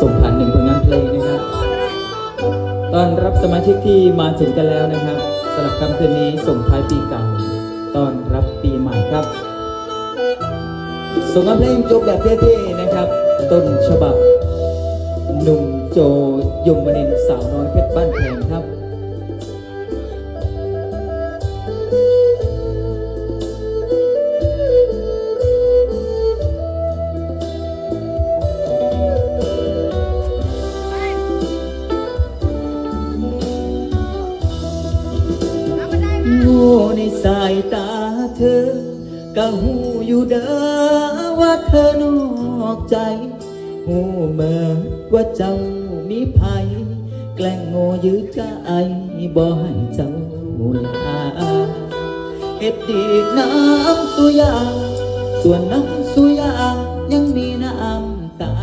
ส่งผ่านหนึ่งผลงานเพลงนะครับตอนรับสมาชิกที่มาถึงกันแล้วนะครับสำหรับค่ำคืนนี้ส่งท้ายปีเก่าตอนรับปีใหม่ครับ ส่งงานเพลงจบแบบเท่ๆนะครับ ต้นฉบับหนุ่มโจยมนินสาวน้อยเพชรบ้านแพงครับายตาเธอ ก็หูอยู่เด้อว่าเธอนอกใจ หูเมื่อว่าเจ้ามีภัย แกล้งโง่ยื้อใจบ่ให้เจ้าลาเฮ็ดดีน้ำสุยา ส่วนน้ำสุยา ยังมีน้ำตา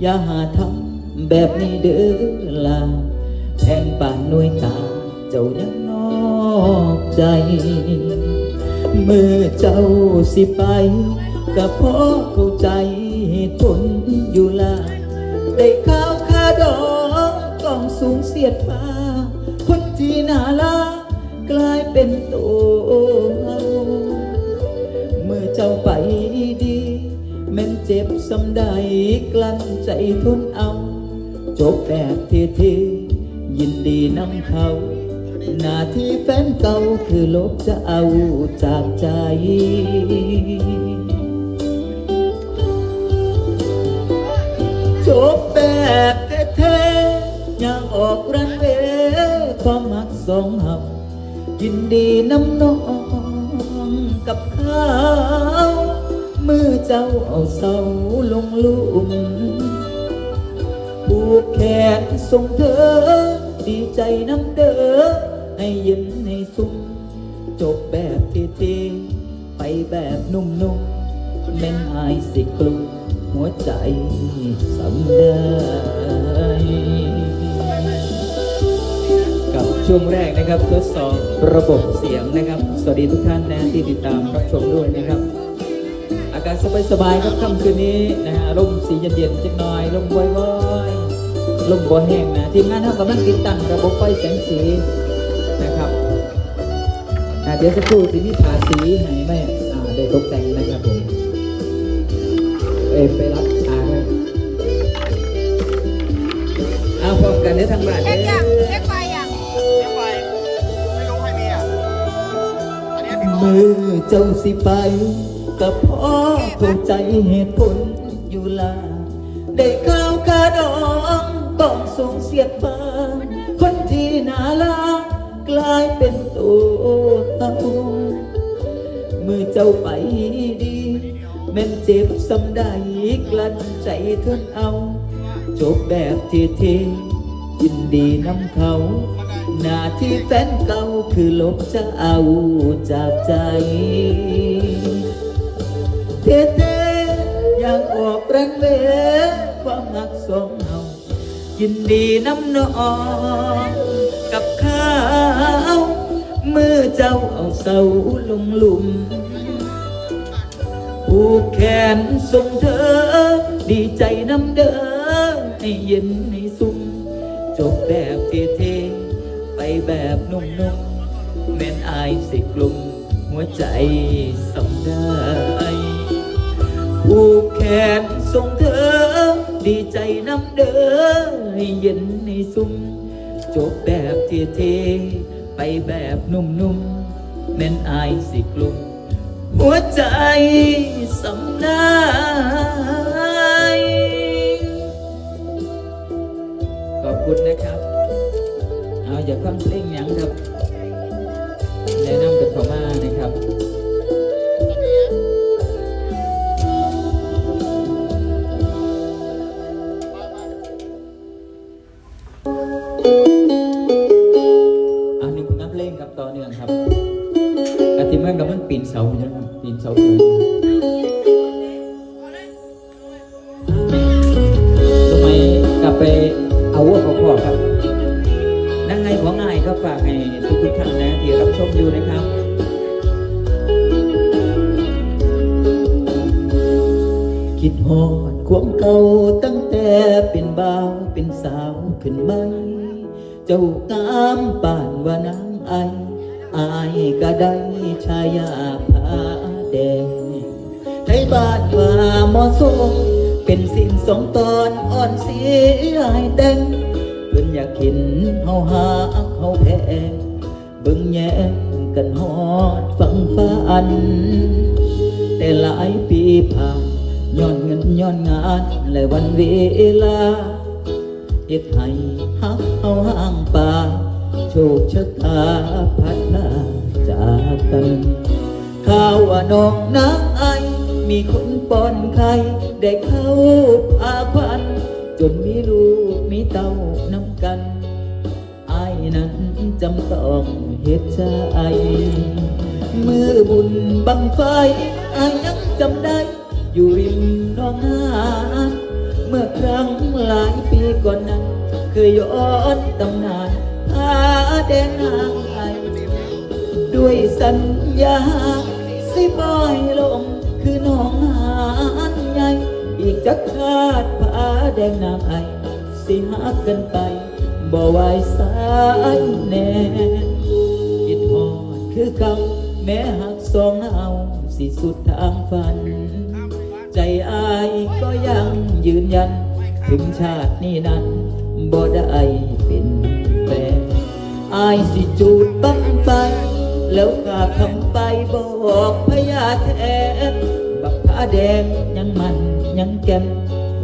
อย่าหาทำแบบนี้เด้อล่ะแทงป่านนวยตา เจ้ายังนอกใจ เมื่อเจ้าสิไปก็เพราะเข้าใจเหตุผลอยู่ละได้ข้าวคาดอกกองสูงเสียดฟ้า คนที่น่ารักกลายเป็นตัวเอาเมื่อเจ้าไปดีแม่นเจ็บสำใดกลั้นใจทนเอา จบแบบเท่ๆยินดีนำเขา หน้าที่แฟนเก่าคือลบจะเอาจากใจจบแบบเท่ๆยังออกรันเวความมักสองเฮายินดีน้ำน้องกับเขาวมือเจ้าเอาเสาลงลุ่มผูกแขนส่งเธอ ดีใจน้ำเด้อ ให้เย็นให้สุขจบแบบเท่ๆไปแบบนุ่มๆแม่นอายสิกลุมหัวใจสำได้กับช่วงแรกนะครับทดสอบระบบเสียงนะครับ สวัสดีทุกท่านนะที่ติดตามรับชมด้วยนะครับ อากาศสบายๆครับค่ำคืนนี้นะฮะลมสีเย็นๆจักหน่อยลมบ่อยๆลมบ่แห้งนะทีมงานเขากำลังติดตั้งระบบไฟแสงสี เดี๋ยวสักครู่สิมีทาสีให้แม่อ่าได้ตกแต่งนะครับผม เอยไปรับอาครับเอาพร้อมกันได้ทั้งบ้านเช็คเด้ยังอเช็คไฟยังเลี้ยงไปไม่รู้ใครมีอะอันนี้พี่มือเจ้าสิไปก็เพราะเข้าใจเหตุผลอยู่ลาได้ข้าวคาดองต้องส่งเสียดฟ้าคนที่น่ารักกลายเป็นตัว เอามือเจ้าไปดีแม่นเจ็บสำใดกลั้นใจทนเอา จบแบบเท่ๆยินดีนำเขา หน้าที่แฟนเก่าคือลบจะเอาจากใจเท่ๆอยากออกแรงเวความหักสองเฮายินดีน้ำนองกับข้า เมื่อเจ้าเอาเสาลงหลุมผูกแขนส่งเธอ ดีใจน้ำเด้อให้เย็นให้สุ่มจบแบบเท่ๆไปแบบนุ่มๆแม่นอายสิกลุ่มหัวใจสำได้ผูกแขนส่งเธอ ดีใจน้ำเด้อให้เย็นให้สุ่มจบแบบเท่ๆ ไปแบบนุ่มๆเม่นอายสิกลุ่มหัวใจสำนายขอบคุณนะครับ เอาอย่าฟังเพลงหยังครับแนะนำกันเข้ามานะครับ สาอยู่นะครับปีนเสาสูงทำไมกลับไปเอาวัวเขาพ่อครับนั่งไงของง่ายก็ฝากให้ทุกทุกๆท่านนะที่รับชมอยู่นะครับคิดฮอดความเก่าตั้งแต่เป็นบ่าวเป็นสาวขึ้นไหม เจ้างามป่านว่านางไอ อายก็ได้ชายาผาแดงไทยบ้านว่าหมอสงเป็นสิ่งสองตอนอ่อนเสียให้แต่งเพิ่นอยากเห็นเฮาหาเขาแพงเบิ่งแย่งกันฮอดฟังฝัน แต่หลายปีผ่านย้อนเงินย้อนงานและวันเวลาเฮ็ดให้ฮักเอาห่างป่า คชะตาพัดพาจากกันข่าวว่าน้องนางไอมีคนปอนไข่ได้เข้าพาควัน จนมีลูกมีเต้าน้ำกันไอ้ายนั้นจำต้องเหตุใจมือบุญบังไฟอายยังจำได้ อยู่ริมน้องหาเมื่อครั้งหลายปีก่อนนั้น เคยย้อนตำนาน แดงนางไอด้วยสัญญาสิบอยลงคือน้องหานใหญ่อีกจักชาติพาแดงนางไอสิหักกันไปบ่ไหวสายแน่คิดฮอดคือเก่าแม้หักสองเอาสิสุดทางฝัน ใจอายก็ยังยืนยัน ถึงชาตินี้นั้นบ่ได้เป อายสิจูดบังไฟแล้วกาคำไปบอกพญาแทนบักผาแดงยังมันยังแก่น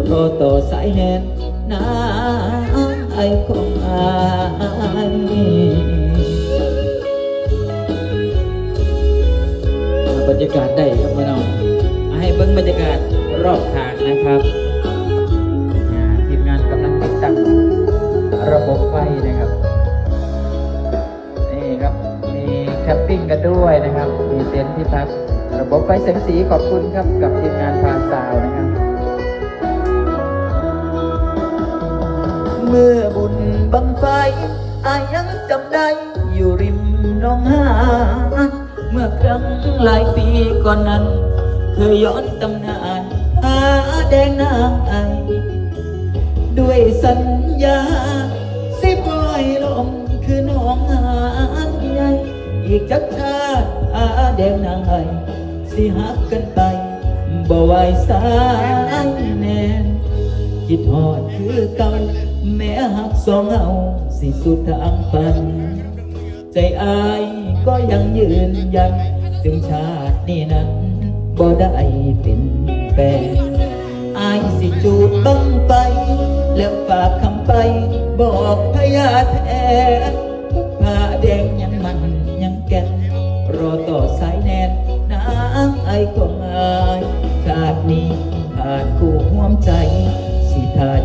รอต่อสายแนนน้ำไอของอายบรรยากาศได้ครับพี่น้องเอาให้เบิ้งบรรยากาศรอบทางนะครับทีมงานกำลังติดตั้งระบบไฟนะครับ แคมปิ้งกันด้วยนะครับ มีเต็นท์ที่พัก ระบบไฟแสงสีขอบคุณครับกับทีมงานพาสาวนะครับ เมื่อบุญบังไฟอายังจำได้อยู่ริมหน้องหาเมื่อครั้งหลายปีก่อนนั้น เคยย้อนตำนานหาแดงนางไอด้วยสัญญา อีกจักชาอาแดงนางไอสิหักกันไปบ่ไหวสายแน่นคิดฮอดคือเก่าแม้หักสองเอาสิสุดทางฝัน ใจอายก็ยังยืนยัน ถึงชาตินี้นั้นบ่ได้เป็นแฟนอายสิจูดบังไป แล้วฝากคำไป บอกพญาแทนผ้าแดงยัง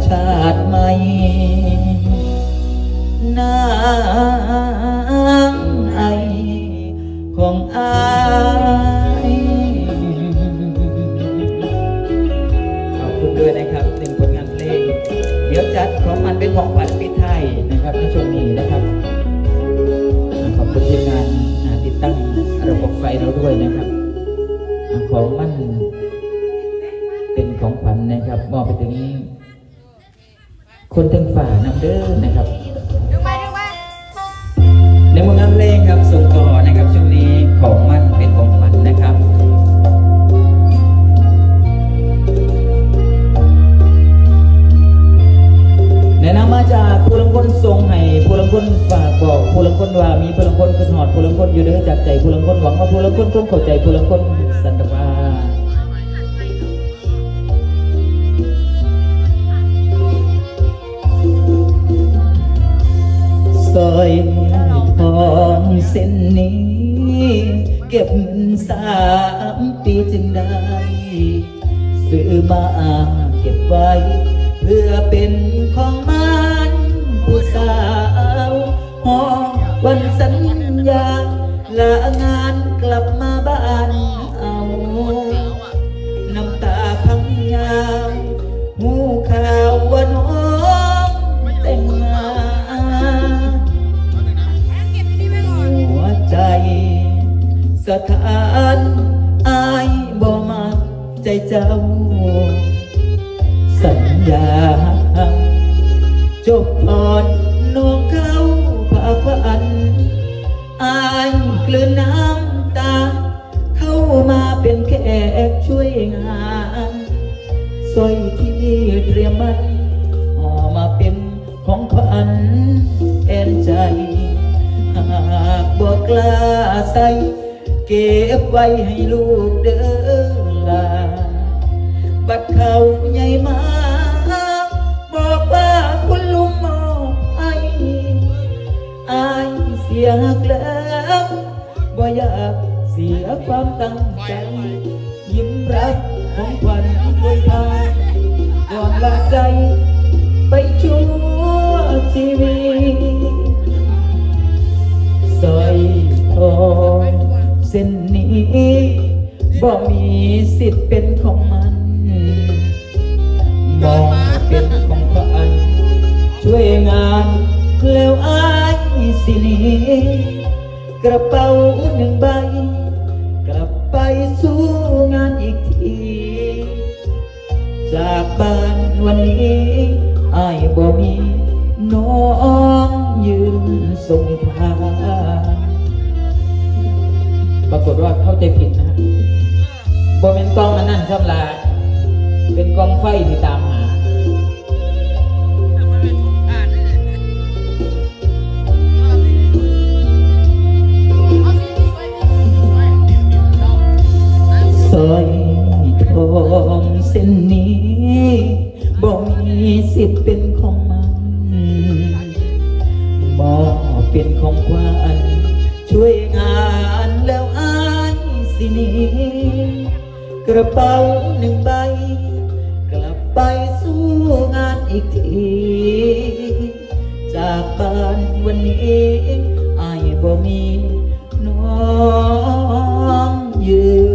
ชาติใหม่นางไอของอายขอบคุณด้วยนะครับหนึ่งผลงานเพลง เดี๋ยวจัดของมันเป็นของขวัญปีไทยนะครับในช่วงนี้นะครับ ขอบคุณทีมงานติดตั้งระบบไฟเราด้วยนะครับ ของมันเป็นของขวัญนะครับมอบไปถึง คนทั้งฝ่านำเด้อนะครับในผลงานเลงครับส่งต่อนะครับช่วงนี้ของมันเป็นของขวัญนะครับแนะนำมาจากผู้ลังคนทรงให้ผู้ลังคนฝากบอกผู้ลังคนว่ามีผู้ลังคนขึ้นหอดผู้ลังคนอยู่ด้อจากใจผู้ลังคนหวังว่าผู้ลังคนคงเข้าใจผู้ลังคนสันตวา สร้อยทองเส้นนี้ เก็บเงินสามปีจึงได้ ซื้อมาเก็บไว้ เพื่อเป็นของมันผู้สาวหอวันสัญญาลางานกลับมาบ้าน สร้อยที่เตรียมมันออกมาเป็นของขวัญแอนใจ หากบ่กล้าใส่เก็บไว้ให้ลูกเด้อลา บัดเขาใหญ่มา บอกว่าคุณลุงมอบให้อายเสียหักแล้วบ่อยากเสียความตั้งใจ ยิ้มรับของขวัญด้วยทาง ลาใจ ไปชั่วชีวิตสอยทองเส้นนี้บ่มีสิทธิ์เป็นของมัน มองเป็นของขวัญช่วยงานแล้วอายสินี้กระเป๋าหนึ่งใบ กลับไปสู้งานอีกที จากบ้าน วันนี้อายบ่มีน้องยืนส่งทางปรากฏว่าเข้าใจผิดนะฮะบ่เป็นกล้องอันนั่นช่ำลาเป็นกล้องไฟที่ตามหาสร้อย ขวัญช่วยงานแล้วอายสิหนีกระเป๋าหนึ่งใบ กลับไปสู้งานอีกที จากบ้านวันนี้อายบ่มีน้องยืน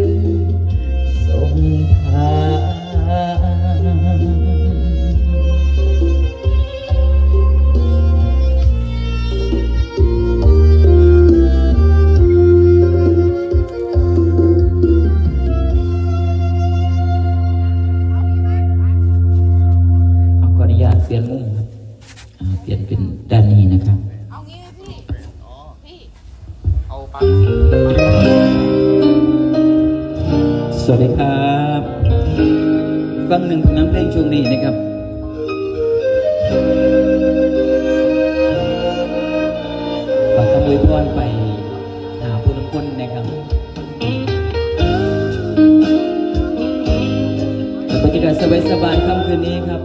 กับบรรยสบายๆค่ำคืนนี้ครับ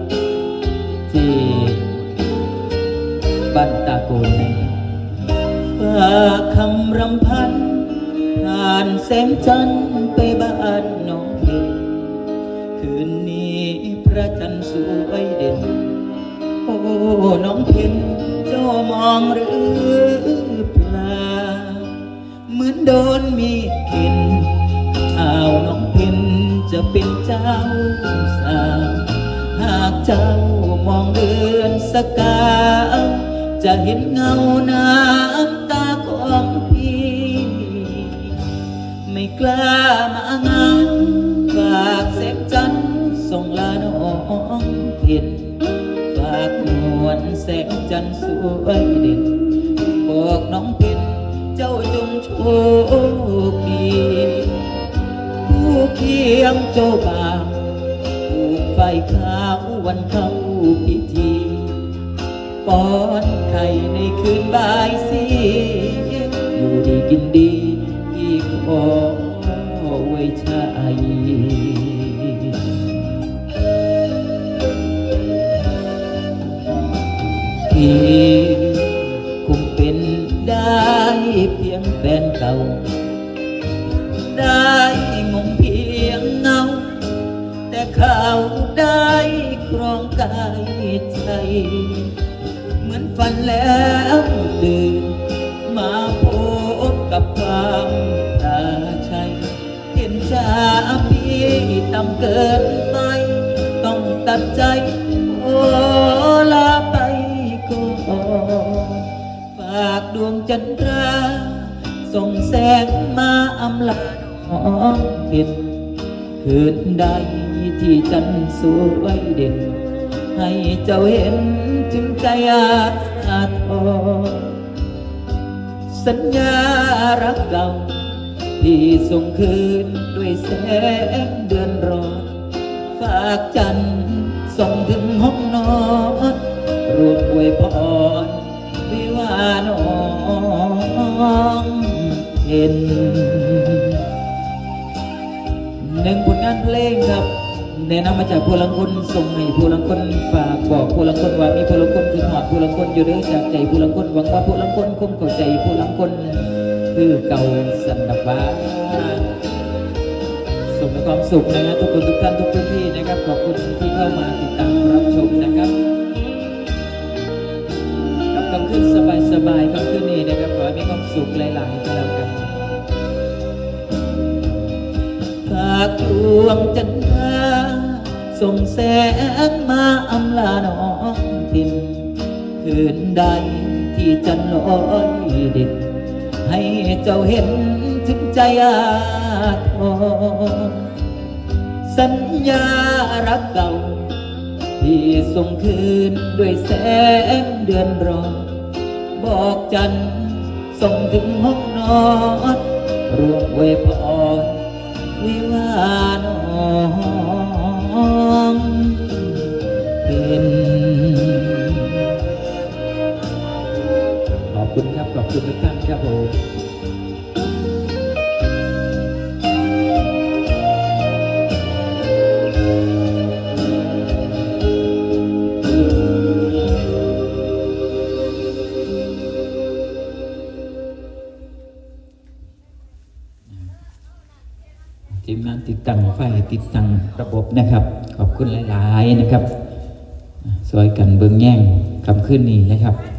ที่บ้านตาโกนนะครับฝากคำรำพันผ่านแสงจันทร์ไปบ้านน้องเพชรคืนนี้พระจันทร์สวยเด่น โอ้น้องเพนเจ้ามองหรือเปล่าเหมือนโดนมีดเข็น จะเป็นเจ้าสาวหากเจ้ามองเดือนสกาวจะเห็นเงาน้ำตาของพี่ ไม่กล้ามางานฝากแสงจันทร์ส่งลาน้องเพียนฝากนวลแสงจันสวยเด่นบอกน้องเพียนเจ้าจงโชคดี เคียงเจ้าบ่าวผูกไฟขาววันเข้าพิธีป้อนไข่ในคืนบ่ายสีอยู่ดีกินดีพี่ขอไว้ช ใจ เหมือนฝันแล้วตื่นมาพบกับความตาชัยเห็นชาพี่ต่ำเกินไป ต้องตัดใจ โอลาไปก่อนฝากดวงจันทราส่งแสงมาอำลาน้องเห็นคืนใดที่จันสวยเด่น ให้เจ้าเห็นถึงใจอาทรสัญญารักเก่าที่ส่งคืนด้วยแสงเดือนรอดฝากจันทร์ส่งถึงห้องนอนรวมอวยพรวิวาน้องเห็นหนึ่งผลงานเพลงครับ แนะนำมาจากผู้ลังคนส่งให้ผู้ลังคนฝากบอกผู้ลังคนว่ามีผู้ลังคนคือหอดผู้ลังคนอยู่เด้อจากใจผู้ลังคนหวังว่าผู้ลังคนคงเข้าใจผู้ลังคนคือเก่าสันดับว่าส่งในความสุขนะฮะทุกคนทุกท่านทุกพื้นที่นะครับขอบคุณที่เข้ามาติดตามรับชมนะครับกับคำขึ้นสบายๆคำขึ้นนี้นะครับขอให้มีความสุขหลายๆก็แล้วกันฝากดวงจันทรา ส่งแสงมาอำลาน้องทินคืนใดที่จันลอยเด็ดให้เจ้าเห็นถึงใจอาทรสัญญารักเก่า ที่ส่งคืนด้วยแสงเดือนรอบอกจันทร์ส่งถึงห้องนอนรวมเวยพรวิวาน้อง ขอบคุณทุกท่านครับผมทีมงานติดตั้งไฟติดตั้งระบบนะครับ ขอบคุณหลาย ๆ นะครับสวยกันเบิ้งแย่งคำขึ้นนี้นะครับ